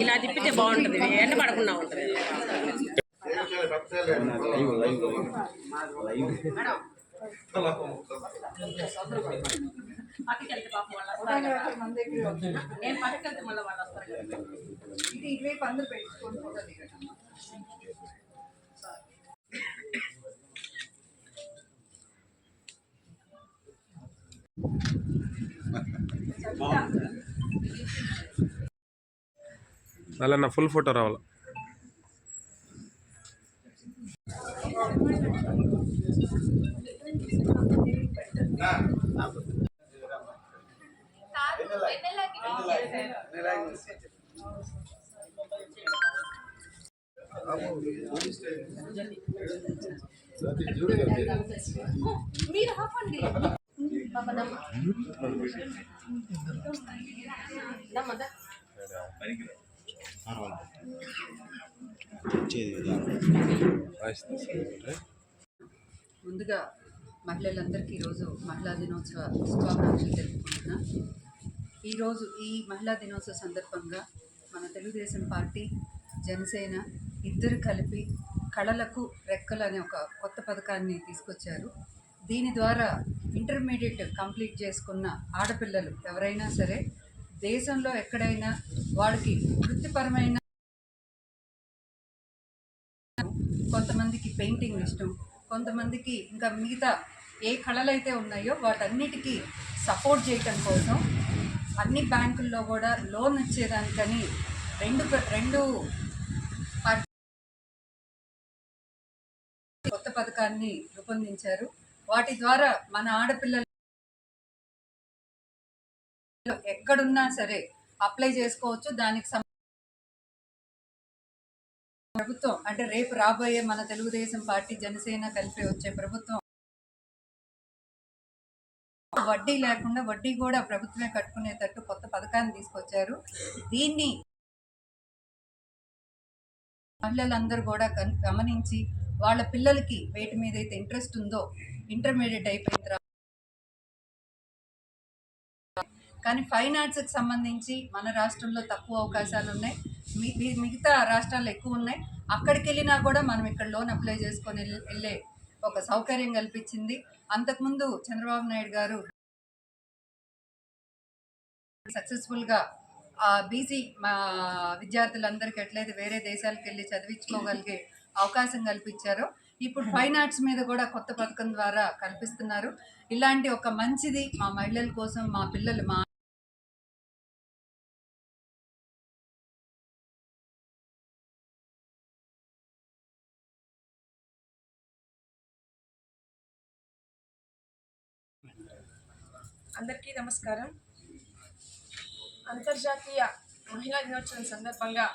ఇలా తిప్పితే బాగుంటుంది ఎండ పడకుండా ఉంటుంది పక్కకి వెళ్తే పాపం వాళ్ళు వస్తారు అలా నా ఫుల్ ఫోటో రావాలి? మీరు ఆపండి. పాప దమ్మ. దమ్మ, దా. ముందుగా మహిళలందరికీ ఈరోజు మహిళా దినోత్సవ శుభాకాంక్షలు తెలుపుకుంటున్నా ఈరోజు ఈ మహిళా దినోత్సవ సందర్భంగా మన తెలుగుదేశం పార్టీ జనసేన ఇద్దరు కలిపి కళలకు రెక్కలు అనే ఒక కొత్త పథకాన్ని తీసుకొచ్చారు దీని ద్వారా ఇంటర్మీడియట్ కంప్లీట్ చేసుకున్న ఆడపిల్లలు ఎవరైనా సరే దేశంలో ఎక్కడైనా వాళ్ళకి వృత్తిపరమైన కొంతమందికి పెయింటింగ్ ఇష్టం కొంతమందికి ఇంకా మిగతా ఏ కళలు అయితే ఉన్నాయో వాటన్నిటికీ సపోర్ట్ చేయటం కోసం అన్ని బ్యాంకుల్లో కూడా లోన్ ఇచ్చేదానికని రెండు రెండు కొత్త పథకాన్ని రూపొందించారు. వాటి ద్వారా మన ఆడపిల్లలు ఎక్కడున్నా సరే అప్లై చేసుకోవచ్చు. దానికి ప్రభుత్వం అంటే రేపు రాబోయే మన తెలుగుదేశం పార్టీ జనసేన కలిపి వచ్చే ప్రభుత్వం వడ్డీ లేకుండా వడ్డీ కూడా ప్రభుత్వమే కట్టుకునేటట్టు కొత్త పథకాన్ని తీసుకొచ్చారు. దీన్ని మహిళలందరూ కూడా గమనించి వాళ్ళ పిల్లలకి వేటి మీద అయితే ఇంట్రెస్ట్ ఉందో ఇంటర్మీడియట్ అయిపోయిన తర్వాత కానీ ఫైన్ ఆర్ట్స్కి సంబంధించి మన రాష్ట్రంలో తక్కువ అవకాశాలు ఉన్నాయి. మిగతా రాష్ట్రాల్లో ఎక్కువ ఉన్నాయి. అక్కడికి వెళ్ళినా కూడా మనం ఇక్కడ లోన్ అప్లై చేసుకొని వెళ్ళే ఒక సౌకర్యం కల్పించింది. అంతకుముందు చంద్రబాబు నాయుడు గారు సక్సెస్ఫుల్గా ఆ బీసీ మా విద్యార్థులందరికీ ఎట్లయితే వేరే దేశాలకు వెళ్ళి చదివించుకోగలిగే అవకాశం కల్పించారో ఇప్పుడు ఫైన్ ఆర్ట్స్ మీద కూడా కొత్త పథకం ద్వారా కల్పిస్తున్నారు. ఇలాంటి ఒక మంచిది మా మహిళల కోసం మా పిల్లలు మా అందరికీ నమస్కారం. అంతర్జాతీయ మహిళా దినోత్సవం సందర్భంగా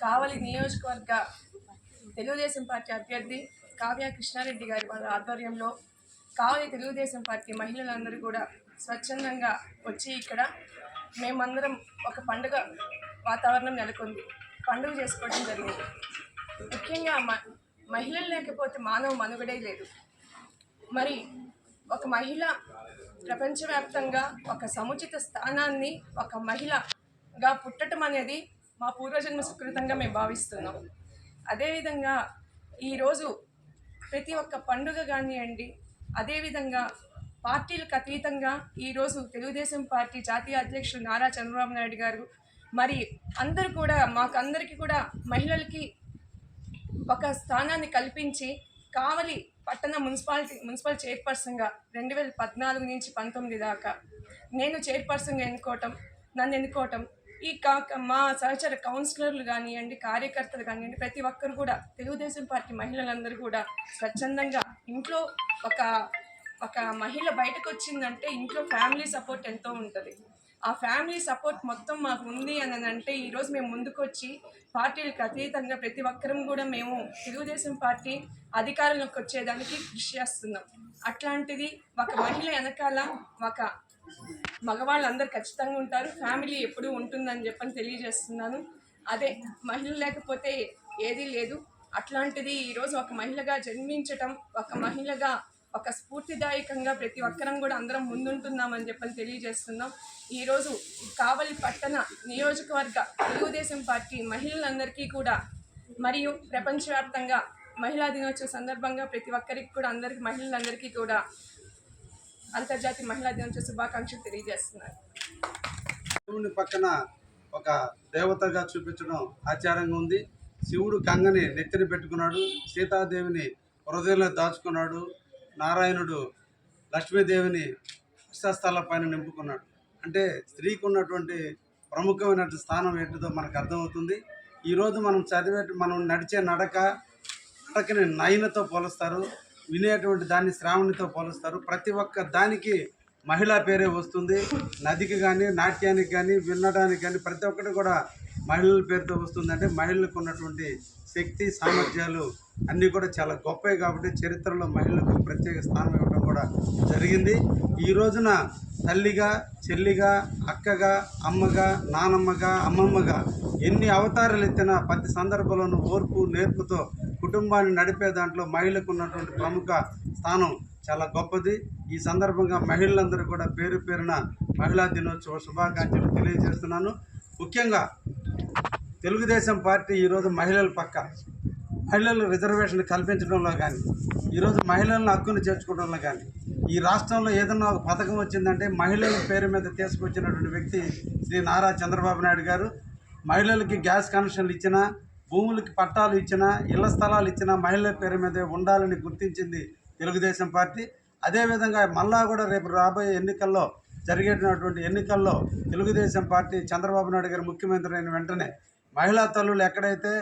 కావలి నియోజకవర్గ తెలుగుదేశం పార్టీ అభ్యర్థి కావ్య కృష్ణారెడ్డి గారి వాళ్ళ ఆధ్వర్యంలో కావలి తెలుగుదేశం పార్టీ మహిళలందరూ కూడా స్వచ్ఛందంగా వచ్చి ఇక్కడ మేమందరం ఒక పండుగ వాతావరణం నెలకొంది. పండుగ చేసుకోవడం జరిగింది. ముఖ్యంగా మ మహిళలు లేకపోతే మానవ మనుగడే లేదు. మరి ఒక మహిళ ప్రపంచవ్యాప్తంగా ఒక సముచిత స్థానాన్ని ఒక మహిళగా పుట్టడం అనేది మా పూర్వజన్మ సుకృతంగా మేము భావిస్తున్నాం. అదేవిధంగా ఈరోజు ప్రతి ఒక్క పండుగ కానివ్వండి అదేవిధంగా పార్టీలకు అతీతంగా ఈరోజు తెలుగుదేశం పార్టీ జాతీయ అధ్యక్షుడు నారా చంద్రబాబు నాయుడు గారు మరి అందరూ కూడా మాకు అందరికీ కూడా మహిళలకి ఒక స్థానాన్ని కల్పించి కావలి పట్టణ మున్సిపాలిటీ మున్సిపల్ చైర్పర్సన్గా రెండు వేల పద్నాలుగు నుంచి పంతొమ్మిది దాకా నేను చైర్పర్సన్గా ఎన్నుకోవటం నన్ను ఎన్నుకోవటం ఈ కాక మా సహచర కౌన్సిలర్లు కానివ్వండి కార్యకర్తలు కానివ్వండి ప్రతి ఒక్కరు కూడా తెలుగుదేశం పార్టీ మహిళలందరూ కూడా స్వచ్ఛందంగా ఇంట్లో ఒక ఒక మహిళ బయటకు వచ్చిందంటే ఇంట్లో ఫ్యామిలీ సపోర్ట్ ఎంతో ఉంటుంది. ఆ ఫ్యామిలీ సపోర్ట్ మొత్తం మాకు ఉంది అని అంటే ఈరోజు మేము ముందుకొచ్చి పార్టీలకు అతీతంగా ప్రతి ఒక్కరం కూడా మేము తెలుగుదేశం పార్టీ అధికారంలోకి వచ్చేదానికి కృషి చేస్తున్నాం. అట్లాంటిది ఒక మహిళ వెనకాల ఒక మగవాళ్ళందరూ ఖచ్చితంగా ఉంటారు. ఫ్యామిలీ ఎప్పుడూ ఉంటుందని చెప్పని తెలియజేస్తున్నాను. అదే మహిళ లేకపోతే ఏదీ లేదు. అట్లాంటిది ఈరోజు ఒక మహిళగా జన్మించటం ఒక మహిళగా ఒక స్ఫూర్తిదాయకంగా ప్రతి ఒక్కరం కూడా అందరం ముందుంటున్నామని చెప్పని తెలియజేస్తున్నాం. ఈరోజు కావలి పట్టణ నియోజకవర్గ తెలుగుదేశం పార్టీ మహిళలందరికీ కూడా మరియు ప్రపంచవ్యాప్తంగా మహిళా దినోత్సవ సందర్భంగా ప్రతి ఒక్కరికి కూడా అందరికి మహిళలందరికీ కూడా అంతర్జాతీయ మహిళా దినోత్సవ శుభాకాంక్షలు తెలియజేస్తున్నారు. శివుని పక్కన ఒక దేవతగా చూపించడం ఆచారంగా ఉంది. శివుడు గంగని నెత్తిన పెట్టుకున్నాడు. సీతాదేవిని హృదయంలో దాచుకున్నాడు. నారాయణుడు లక్ష్మీదేవిని అష్టస్థల పైన నింపుకున్నాడు. అంటే స్త్రీకి ఉన్నటువంటి ప్రముఖమైనటువంటి స్థానం ఏంటిదో మనకు అర్థమవుతుంది. ఈరోజు మనం చదివే మనం నడిచే నడక నడకని నయనతో పోలుస్తారు. వినేటువంటి దాన్ని శ్రావణితో పోలుస్తారు. ప్రతి ఒక్క దానికి మహిళా పేరే వస్తుంది. నదికి కానీ నాట్యానికి కానీ వినడానికి కానీ ప్రతి ఒక్కటి కూడా మహిళల పేరుతో వస్తుందంటే మహిళలకు ఉన్నటువంటి శక్తి సామర్థ్యాలు అన్నీ కూడా చాలా గొప్పవి కాబట్టి చరిత్రలో మహిళలకు ప్రత్యేక స్థానం ఇవ్వడం కూడా జరిగింది. ఈ రోజున తల్లిగా చెల్లిగా అక్కగా అమ్మగా నానమ్మగా అమ్మమ్మగా ఎన్ని అవతారాలు ఎత్తినా ప్రతి సందర్భంలోనూ ఓర్పు నేర్పుతో కుటుంబాన్ని నడిపే దాంట్లో మహిళకు ఉన్నటువంటి ప్రముఖ స్థానం చాలా గొప్పది. ఈ సందర్భంగా మహిళలందరూ కూడా పేరు పేరున మహిళా దినోత్సవ శుభాకాంక్షలు తెలియజేస్తున్నాను. ముఖ్యంగా తెలుగుదేశం పార్టీ ఈరోజు మహిళల పక్క మహిళలు రిజర్వేషన్ కల్పించడంలో కానీ ఈరోజు మహిళలను హక్కును చేర్చుకోవడంలో కానీ ఈ రాష్ట్రంలో ఏదన్నా ఒక పథకం వచ్చిందంటే మహిళల పేరు మీద తీసుకొచ్చినటువంటి వ్యక్తి శ్రీ నారా చంద్రబాబు నాయుడు గారు మహిళలకి గ్యాస్ కనెక్షన్లు ఇచ్చినా భూములకి పట్టాలు ఇచ్చినా ఇళ్ళ స్థలాలు ఇచ్చినా మహిళల పేరు మీద ఉండాలని గుర్తించింది తెలుగుదేశం పార్టీ. అదేవిధంగా మళ్ళా కూడా రేపు రాబోయే ఎన్నికల్లో జరిగేటటువంటి ఎన్నికల్లో తెలుగుదేశం పార్టీ చంద్రబాబు నాయుడు గారు ముఖ్యమంత్రి అయిన వెంటనే మహిళా తల్లులు ఎక్కడైతే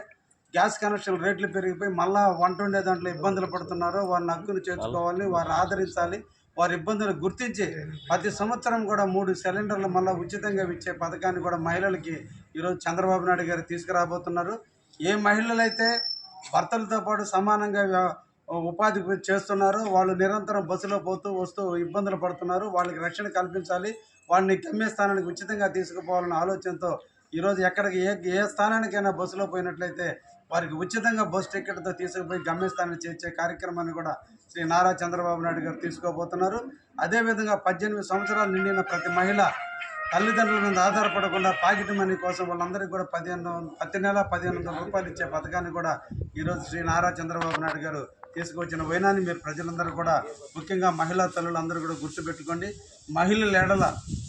గ్యాస్ కనెక్షన్ రేట్లు పెరిగిపోయి మళ్ళా వంట ఉండే దాంట్లో ఇబ్బందులు పడుతున్నారో వారిని హక్కును చేర్చుకోవాలి వారిని ఆదరించాలి వారి ఇబ్బందులు గుర్తించి ప్రతి సంవత్సరం కూడా మూడు సిలిండర్లు మళ్ళీ ఉచితంగా ఇచ్చే పథకాన్ని కూడా మహిళలకి ఈరోజు చంద్రబాబు నాయుడు గారు తీసుకురాబోతున్నారు. ఏ మహిళలైతే భర్తలతో పాటు సమానంగా ఉపాధి చేస్తున్నారో వాళ్ళు నిరంతరం బస్సులో పోతూ వస్తూ ఇబ్బందులు పడుతున్నారు. వాళ్ళకి రక్షణ కల్పించాలి వాళ్ళని గమ్యస్థానానికి ఉచితంగా తీసుకుపోవాలన్న ఆలోచనతో ఈరోజు ఎక్కడికి ఏ ఏ స్థానానికైనా బస్సులో పోయినట్లయితే వారికి ఉచితంగా బస్సు టికెట్తో తీసుకుపోయి గమ్యస్థానం చేర్చే కార్యక్రమాన్ని కూడా శ్రీ నారా చంద్రబాబు నాయుడు గారు తీసుకోబోతున్నారు. అదేవిధంగా పద్దెనిమిది సంవత్సరాలు నిండిన ప్రతి మహిళ తల్లిదండ్రుల మీద ఆధారపడకుండా పాకెట్ మనీ కోసం వాళ్ళందరికీ కూడా పదిహేను ప్రతి నెల పదిహేను వందల రూపాయలు ఇచ్చే పథకాన్ని కూడా ఈరోజు శ్రీ నారా చంద్రబాబు నాయుడు గారు తీసుకొచ్చిన వైనాన్ని మీరు ప్రజలందరూ కూడా ముఖ్యంగా మహిళా తల్లులందరూ కూడా గుర్తుపెట్టుకోండి. మహిళల ఎడల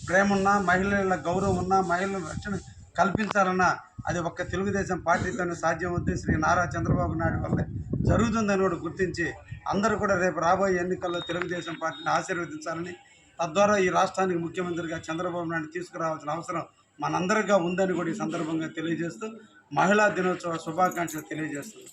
ప్రేమ ఉన్నా మహిళల గౌరవం ఉన్నా మహిళల రక్షణ కల్పించాలన్న అది ఒక్క తెలుగుదేశం పార్టీతోనే సాధ్యం అవుతుంది శ్రీ నారా చంద్రబాబు నాయుడు వల్ల జరుగుతుందని కూడా గుర్తించి అందరూ కూడా రేపు రాబోయే ఎన్నికల్లో తెలుగుదేశం పార్టీని ఆశీర్వదించాలని తద్వారా ఈ రాష్ట్రానికి ముఖ్యమంత్రిగా చంద్రబాబు నాయుడు తీసుకురావాల్సిన అవసరం మనందరిగా ఉందని కూడా ఈ సందర్భంగా తెలియజేస్తూ మహిళా దినోత్సవ శుభాకాంక్షలు తెలియజేస్తుంది